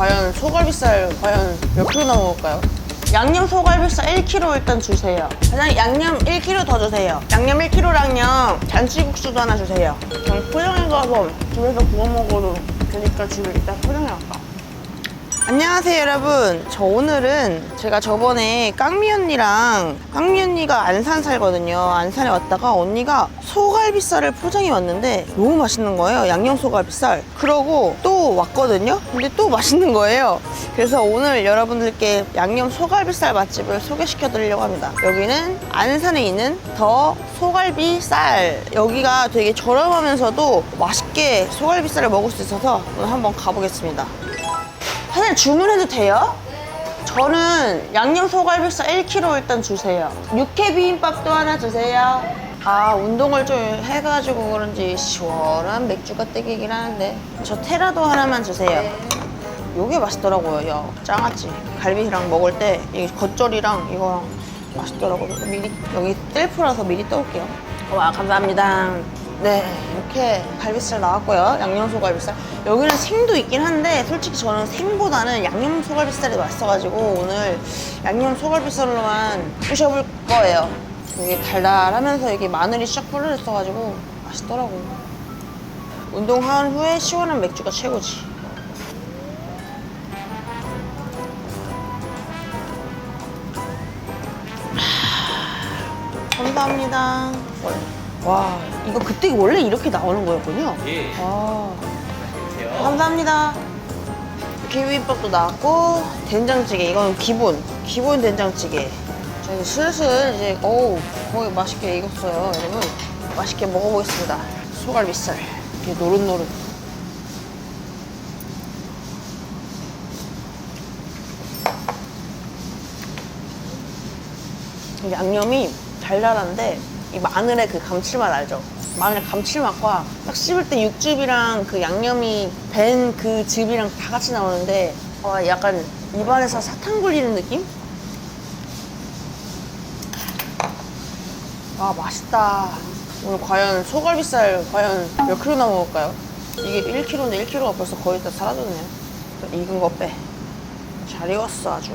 과연 소갈비살 과연 몇 킬로나 먹을까요? 양념 소갈비살 1kg 일단 주세요. 사장님 양념 1kg 더 주세요. 양념 1kg랑요 잔치국수도 하나 주세요. 그냥 포장해 가서 집에서 구워 먹어도 되니까 집에 일단 포장해 갈까? 안녕하세요 여러분. 저 오늘은 제가 저번에 깡미 언니랑 깡미 언니가 안산 살거든요. 안산에 왔다가 언니가 소갈비살을 포장해 왔는데 너무 맛있는 거예요 양념 소갈비살. 그러고 또 왔거든요. 근데 또 맛있는 거예요. 그래서 오늘 여러분들께 양념 소갈비살 맛집을 소개시켜 드리려고 합니다. 여기는 안산에 있는 더 소갈비살. 여기가 되게 저렴하면서도 맛있게 소갈비살을 먹을 수 있어서 오늘 한번 가보겠습니다 사장님 주문해도 돼요? 저는 양념 소갈비살 1kg 일단 주세요. 육회 비빔밥도 하나 주세요. 아 운동을 좀 해가지고 그런지 시원한 맥주가 땡기긴 하는데 저 테라도 하나만 주세요. 요게 맛있더라고요. 야 짱아찌 갈비랑 먹을 때 이 겉절이랑 이거랑 맛있더라고요. 미리 여기 셀프라서 미리 떠올게요. 와 감사합니다. 네 이렇게 갈비살 나왔고요. 양념 소갈비살 여기는 생도 있긴 한데 솔직히 저는 생보다는 양념 소갈비살이 맛있어가지고 오늘 양념 소갈비살로만 부셔볼 거예요. 이게 달달하면서 이게 마늘이 쫙 뿌려 있어가지고 맛있더라고. 운동한 후에 시원한 맥주가 최고지. 감사합니다. 와, 이거 그때 원래 이렇게 나오는 거였군요. 예. 와. 감사합니다. 비빔밥도 나왔고 된장찌개 이건 기본 기본 된장찌개. 자 이제 슬슬 이제 어우 거의 맛있게 익었어요, 여러분. 맛있게 먹어보겠습니다. 소갈비살 이렇게 노릇노릇. 이 양념이 달달한데 이 마늘의 그 감칠맛 알죠? 마늘의 감칠맛과 딱 씹을 때 육즙이랑 그 양념이 밴 그 즙이랑 다 같이 나오는데 어, 약간 입안에서 사탕 굴리는 느낌? 아 맛있다 오늘 과연 소갈비살 과연 몇 킬로나 먹을까요? 이게 1kg인데 1kg가 벌써 거의 다 사라졌네요 익은 거빼잘 익었어 아주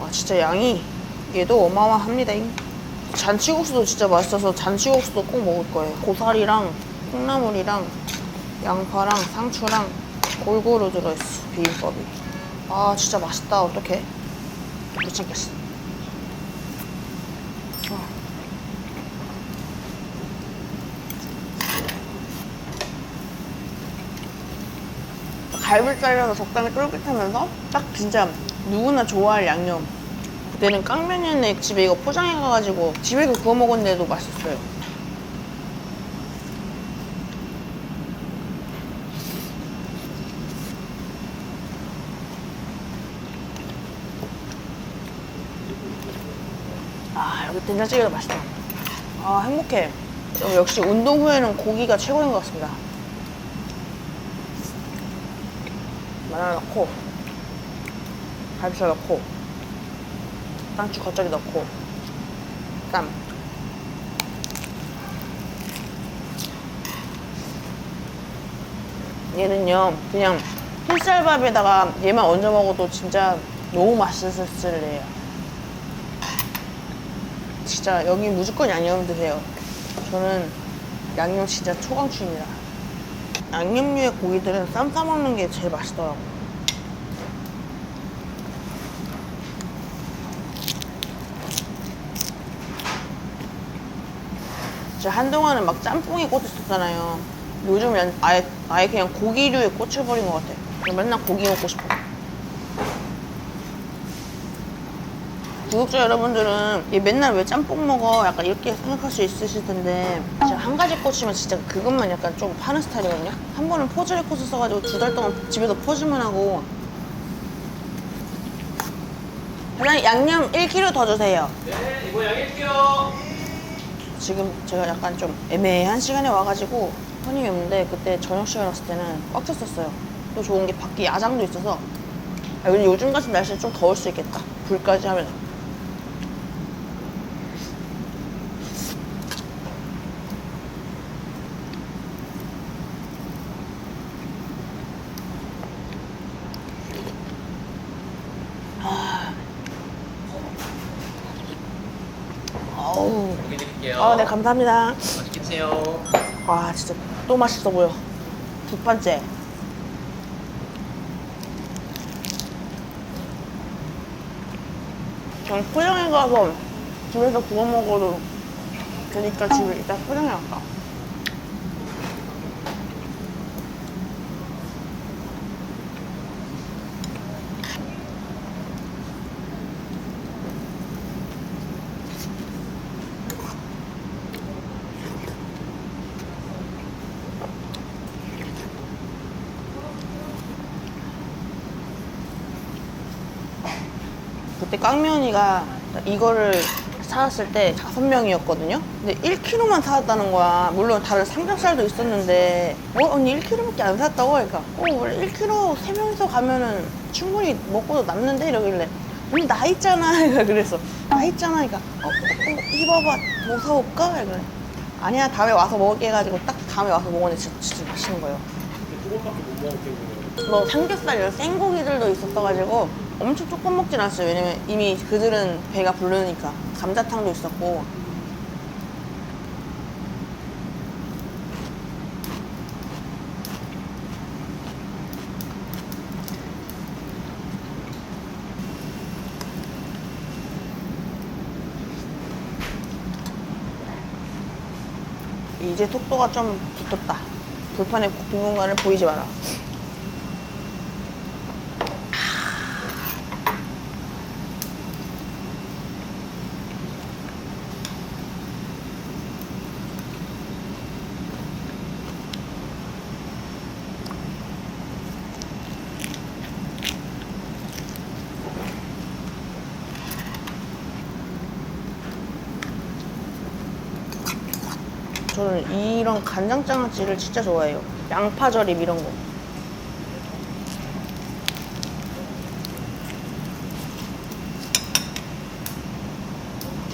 와 진짜 양이 얘도 어마어마합니다. 잔치국수도 진짜 맛있어서 잔치국수도 꼭 먹을 거예요. 고사리랑 콩나물이랑 양파랑 상추랑 골고루 들어있어 비빔밥이. 아 진짜 맛있다. 어떡해? 못 참겠어. 와. 갈비살이라서 적당히 쫄깃하면서 딱 진짜 누구나 좋아할 양념. 그때는 깡면이네 집에 이거 포장해 가가지고 집에서 구워 먹었는데도 맛있어요. 아 여기 된장찌개도 맛있다. 아 행복해. 어, 역시 운동 후에는 고기가 최고인 것 같습니다. 마늘 넣고 갈비살 넣고 상추 겉절이 넣고. 쌈 얘는요 그냥 흰쌀밥에다가 얘만 얹어 먹어도 진짜 너무 맛있을래요. 진짜 여기 무조건 양념 드세요. 저는 양념 진짜 초강추입니다. 양념류의 고기들은 쌈 싸먹는 게 제일 맛있더라고 저 한동안은 막 짬뽕에 꽂혔었잖아요. 요즘은 아예, 아예 그냥 고기류에 꽂혀버린 것 같아. 그냥 맨날 고기 먹고 싶어. 구독자 여러분들은 얘 맨날 왜 짬뽕 먹어? 약간 이렇게 생각할 수 있으실 텐데 제가 한 가지 꽂히면 진짜 그것만 약간 좀 파는 스타일이거든요. 한 번은 포즈레 코스 써가지고 두 달 동안 집에서 포즈만 하고 사장님 양념 1kg 더 주세요. 네, 이거 양일게요. 지금 제가 약간 좀 애매한 시간에 와가지고 손님이 없는데 그때 저녁 시간 왔을 때는 꽉 찼었어요. 또 좋은 게 밖에 야장도 있어서 아, 요즘 같은 날씨는 좀 더울 수 있겠다. 불까지 하면 어우. 고기 드릴게요. 아, 네, 감사합니다. 맛있게 드세요. 와, 진짜 또 맛있어 보여. 두 번째. 그냥 포장해 가서 집에서 구워 먹어도 되니까 집에 일단 포장해 갈까? 그때 깡면이가 이거를 사왔을 때 다섯 명이었거든요. 근데 1kg만 사왔다는 거야. 물론 다른 삼겹살도 있었는데, 어 언니 1kg밖에 안 샀다고? 그러니까, 어 원래 1kg 세 명이서 가면은 충분히 먹고도 남는데 이러길래, 언니 나 있잖아. 그러니까 그래서 나 있잖아. 그러니까, 어, 어, 어 이봐봐 뭐 사올까? 그래. 아니야 다음에 와서 먹을게 해가지고 딱 다음에 와서 먹었는데 진짜, 진짜 맛있는 거예요. 뭐 삼겹살 이런 생고기들도 있었어가지고 엄청 조금 먹진 않았어요. 왜냐면 이미 그들은 배가 부르니까 감자탕도 있었고 이제 속도가 좀 붙었다. 불판에 빈 공간을 보이지 마라. 저는 이런 간장장아찌를 진짜 좋아해요. 양파절임 이런 거.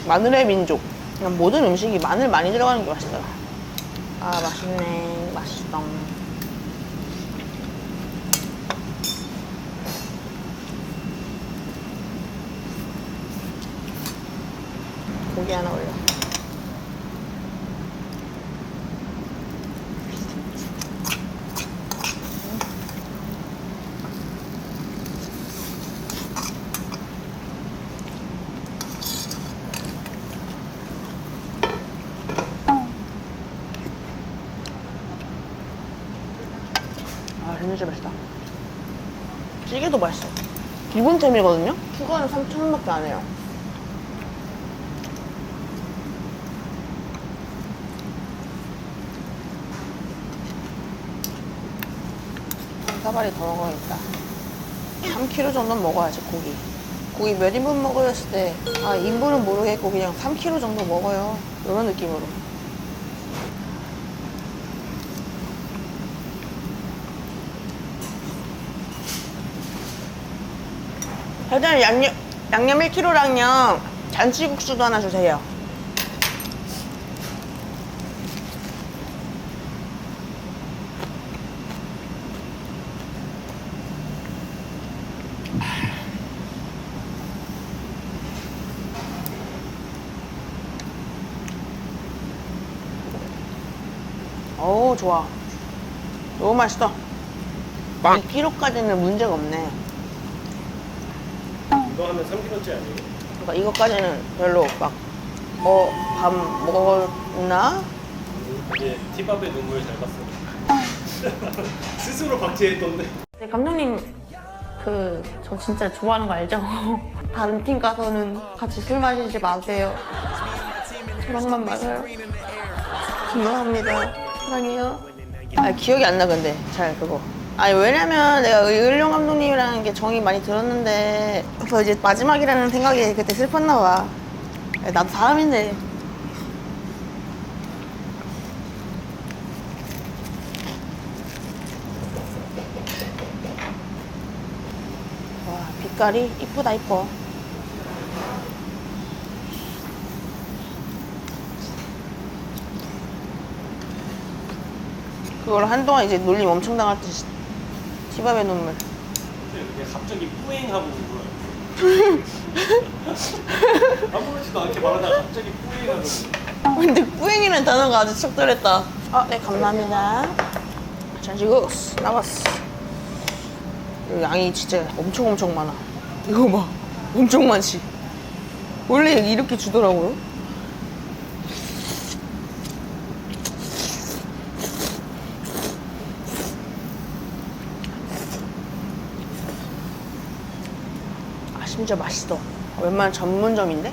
마늘의 민족. 그냥 모든 음식이 마늘 많이 들어가는 게 맛있더라. 아, 맛있네. 맛있어. 고기 하나 올려. 아, 진짜 맛있다. 찌개도 맛있어. 기본템이거든요? 추가는 3,000원밖에 안 해요. 한 사발이 더 먹어야겠다. 3kg 정도는 먹어야지, 고기. 고기 몇 인분 했을 때, 아, 인분은 모르겠고, 그냥 3kg 정도 먹어요. 이런 느낌으로. 일단 양념, 양념 1kg랑요, 잔치국수도 하나 주세요. 어우, 좋아. 너무 맛있어. 2kg까지는 문제가 없네. 이거 하면 3kg째 아니에요? 그러니까 이것까지는 별로 막, 어, 밥 먹었나? 이게 티밥의 눈물 잘 봤어 스스로 박제했던데 네, 감독님, 그, 저 진짜 좋아하는 거 알죠? 다른 팀 가서는 같이 술 마시지 마세요. 저랑만 마셔요. 감사합니다. 사랑해요. 아, 기억이 안 나, 근데. 잘, 그거. 아니, 왜냐면 내가 의을룡 감독님이라는 게 정이 많이 들었는데, 그 이제 마지막이라는 생각이 그때 슬펐나 봐. 아, 나도 사람인데. 와, 빛깔이 이쁘다, 이뻐. 그걸 한동안 이제 놀림 엄청 당했듯이 티밥의 눈물. 근데 갑자기 뿌잉하고 울어요 아무렇지도 않게 말하다가 갑자기 뿌리가 근데 뿌행이라는 단어가 아주 적절했다. 아, 네, 감사합니다. 잔치국수 나왔어. 이 양이 진짜 엄청 엄청 많아. 이거 봐. 엄청 많지. 원래 이렇게 주더라고요. 아, 심지어 맛있어. 웬만한 전문점인데?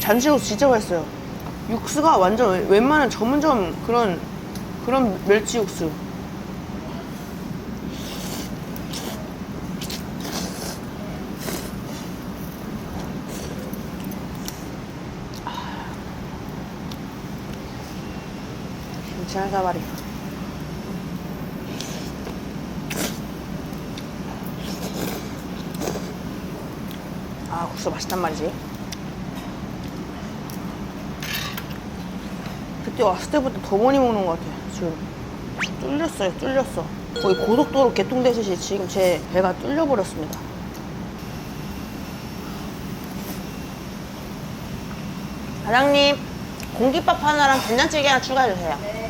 잔치국수 진짜 맛있어요. 육수가 완전 웬- 웬만한 전문점 그런 그런 멸치 육수. 사발이. 아 국수 맛있단 말이지. 그때 왔을 때부터 더 많이 먹는 것 같아 지금. 뚫렸어요 뚫렸어. 거의 고속도로 개통되듯이 지금 제 배가 뚫려버렸습니다. 사장님 공깃밥 하나랑 된장찌개 하나 추가해주세요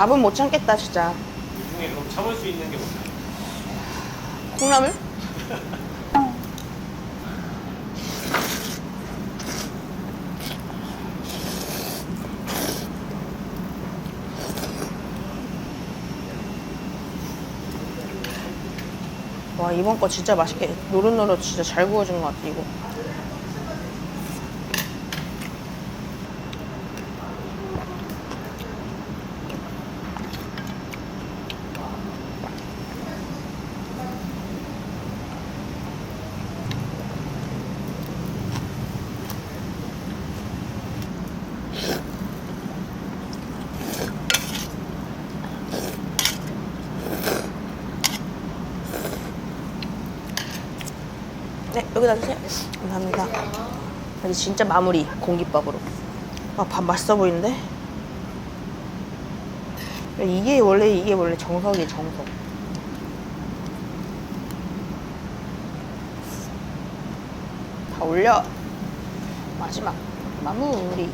밥은 못 참겠다 진짜 이 중에 그럼 참을 수 있는 게 뭔가요? 콩나물? 와 이번 거 진짜 맛있게 노릇노릇 진짜 잘 구워진 것 같아 이거 네, 여기다 주세요. 감사합니다. 이제 진짜 마무리 공깃밥으로. 아, 밥 맛있어 보이는데? 이게 원래 이게 원래 정석이 정석. 다 올려. 마지막 마무리.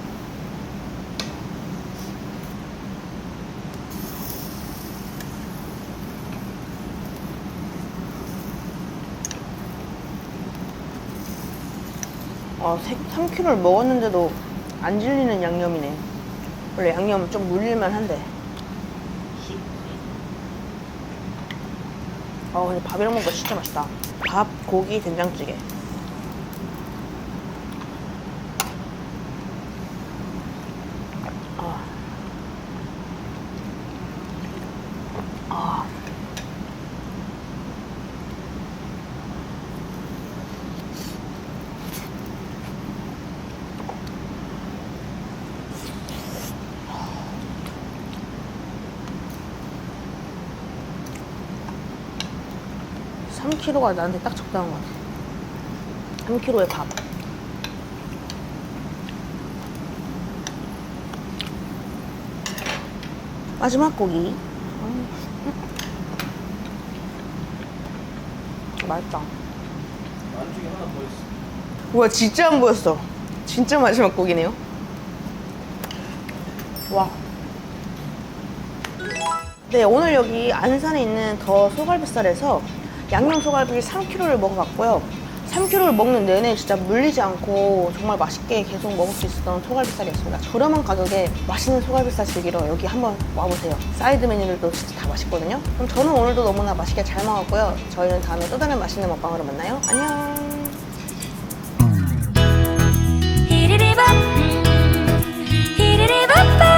어, 3kg를 먹었는데도 안 질리는 양념이네. 원래 양념은 좀 물릴만 한데. 어, 근데 밥이랑 먹으니까 진짜 맛있다. 밥, 고기, 된장찌개. 3kg가 나한테 딱 적당한 것 같아. 3kg의 밥. 마지막 고기. 음. 맛있다. 안쪽에 하나 더 있어. 우와, 진짜 안 보였어. 진짜 마지막 고기네요. 와. 네, 오늘 여기 안산에 있는 더 소갈비살에서 양념 소갈비 3kg를 먹어봤고요. 3kg를 먹는 내내 진짜 물리지 않고 정말 맛있게 계속 먹을 수 있었던 소갈비살이었습니다. 저렴한 가격에 맛있는 소갈비살 즐기러 여기 한번 와보세요. 사이드 메뉴들도 진짜 다 맛있거든요. 그럼 저는 오늘도 너무나 맛있게 잘 먹었고요. 저희는 다음에 또 다른 맛있는 먹방으로 만나요. 안녕. 히리리밥 히리리밥밥